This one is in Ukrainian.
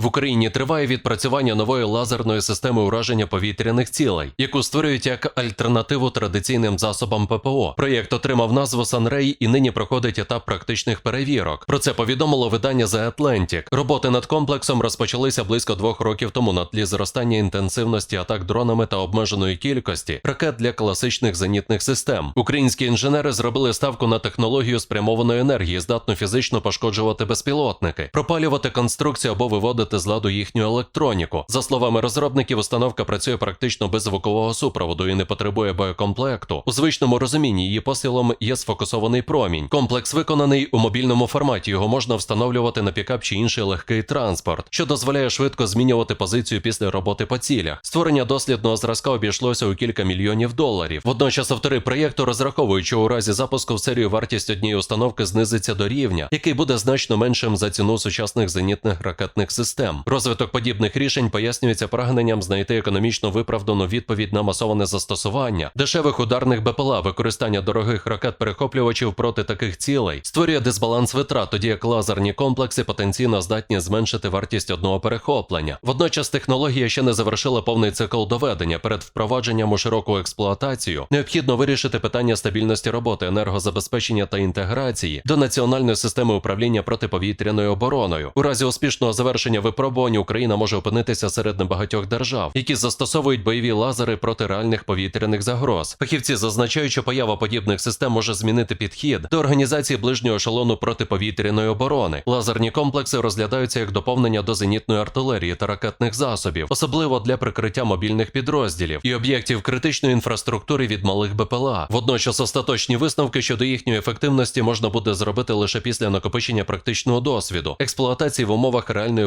В Україні триває відпрацювання нової лазерної системи ураження повітряних цілей, яку створюють як альтернативу традиційним засобам ППО. Проєкт отримав назву Sunray і нині проходить етап практичних перевірок. Про це повідомило видання The Atlantic. Роботи над комплексом розпочалися близько двох років тому на тлі зростання інтенсивності атак дронами та обмеженої кількості ракет для класичних зенітних систем. Українські інженери зробили ставку на технологію спрямованої енергії, здатну фізично пошкоджувати безпілотники, пропалювати конструкцію або виводити з ладу їхню електроніку. За словами розробників, установка працює практично без звукового супроводу і не потребує боєкомплекту. У звичному розумінні її посилом є сфокусований промінь. Комплекс виконаний у мобільному форматі. Його можна встановлювати на пікап чи інший легкий транспорт, що дозволяє швидко змінювати позицію після роботи по цілях. Створення дослідного зразка обійшлося у кілька мільйонів доларів. Водночас автори проєкту розраховують, що у разі запуску в серію вартість однієї установки знизиться до рівня, який буде значно меншим за ціну сучасних зенітних ракетних систем. Розвиток подібних рішень пояснюється прагненням знайти економічно виправдану відповідь на масоване застосування дешевих ударних БПЛА, використання дорогих ракет-перехоплювачів проти таких цілей створює дисбаланс витрат, тоді як лазерні комплекси потенційно здатні зменшити вартість одного перехоплення. Водночас технологія ще не завершила повний цикл доведення. Перед впровадженням у широку експлуатацію необхідно вирішити питання стабільності роботи, енергозабезпечення та інтеграції до національної системи управління протиповітряною обороною. У разі успішного завершення випробувань Україна може опинитися серед небагатьох держав, які застосовують бойові лазери проти реальних повітряних загроз. Фахівці зазначають, що поява подібних систем може змінити підхід до організації ближнього ешелону протиповітряної оборони. Лазерні комплекси розглядаються як доповнення до зенітної артилерії та ракетних засобів, особливо для прикриття мобільних підрозділів і об'єктів критичної інфраструктури від малих БПЛА. Водночас остаточні висновки щодо їхньої ефективності можна буде зробити лише після накопичення практичного досвіду, експлуатації в умовах реальної